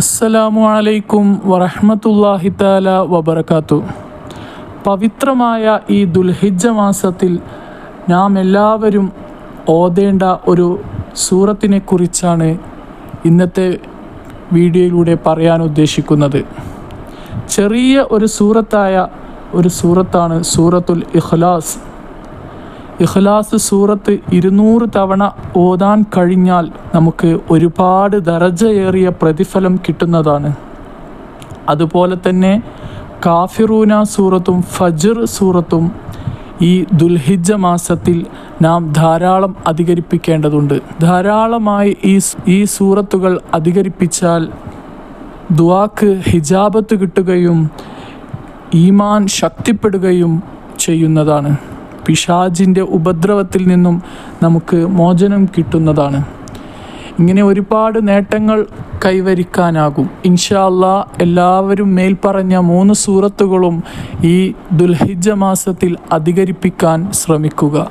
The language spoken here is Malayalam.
അസ്സലാമു അലൈക്കും വറഹ്മത്തുള്ളാഹി താല വബർക്കാത്തു പവിത്രമായ ഈ ദുൽഹിജ മാസത്തിൽ നാം എല്ലാവരും ഓതേണ്ട ഒരു സൂറത്തിനെ കുറിച്ചാണ് ഇന്നത്തെ വീഡിയോയിലൂടെ പറയാൻ ഉദ്ദേശിക്കുന്നത്. ചെറിയ ഒരു സൂറത്തായ ഒരു സൂറത്താണ് സൂറത്തുൽ ഇഖ്ലാസ്. ഇഖ്ലാസ് സൂറത്ത് ഇരുന്നൂറ് തവണ ഓതാൻ കഴിഞ്ഞാൽ നമുക്ക് ഒരുപാട് ദറജയേറിയ പ്രതിഫലം കിട്ടുന്നതാണ്. അതുപോലെ തന്നെ കാഫിറൂന സൂറത്തും ഫജർ സൂറത്തും ഈ ദുൽഹിജ മാസത്തിൽ നാം ധാരാളം അധികരിപ്പിക്കേണ്ടതുണ്ട്. ധാരാളമായി ഈ ഈ സൂറത്തുകൾ അധികരിപ്പിച്ചാൽ ദുവാക്ക് ഹിജാബത്ത് കിട്ടുകയും ഈമാൻ ശക്തിപ്പെടുകയും ചെയ്യുന്നതാണ്. പിശാജിന്റെ ഉപദ്രവത്തിൽ നിന്നും നമുക്ക് മോചനം കിട്ടുന്നതാണ്. ഇങ്ങനെ ഒരുപാട് നേട്ടങ്ങൾ കൈവരിക്കാനാകും. ഇൻഷാ അല്ലാ എല്ലാവരും മേൽപ്പറഞ്ഞ മൂന്ന് സൂറത്തുകളും ഈ ദുൽഹിജ മാസത്തിൽ അധികരിപ്പിക്കാൻ ശ്രമിക്കുക.